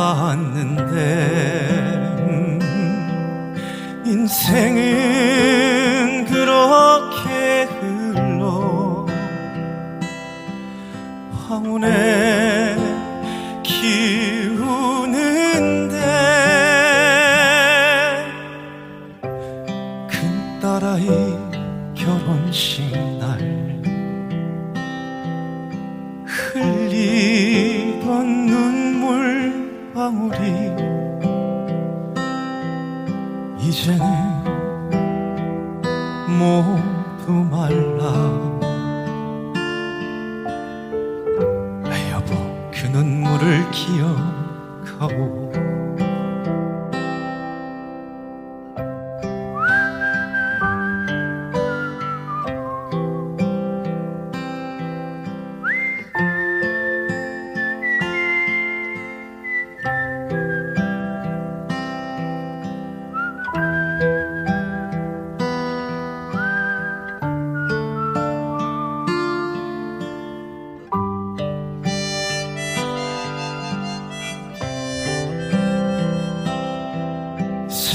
왔는데 음, 인생은 그렇게 흘러 황혼에 기우는데 큰 딸아이 결혼식 날 방울이 이제는 모두 말라. 여보 그 눈물을 기억하오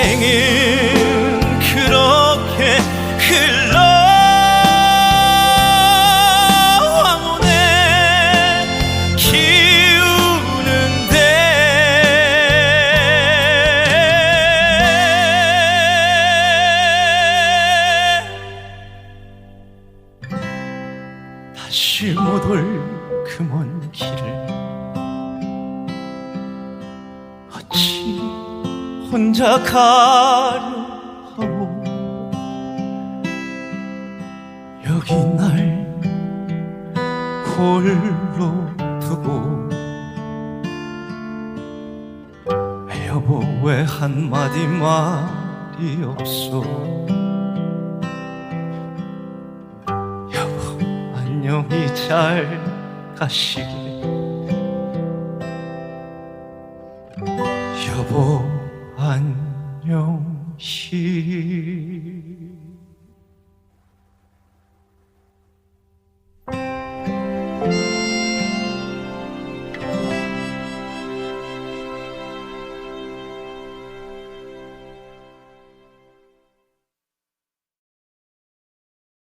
인생은 그렇게 흘러 황혼에 기우는데 다시 못 올 그 먼 길을 혼자 가려 하오 여기 날 홀로 두고 여보 왜 한마디 말이 없어. 여보 안녕히 잘 가시게 여보 안녕히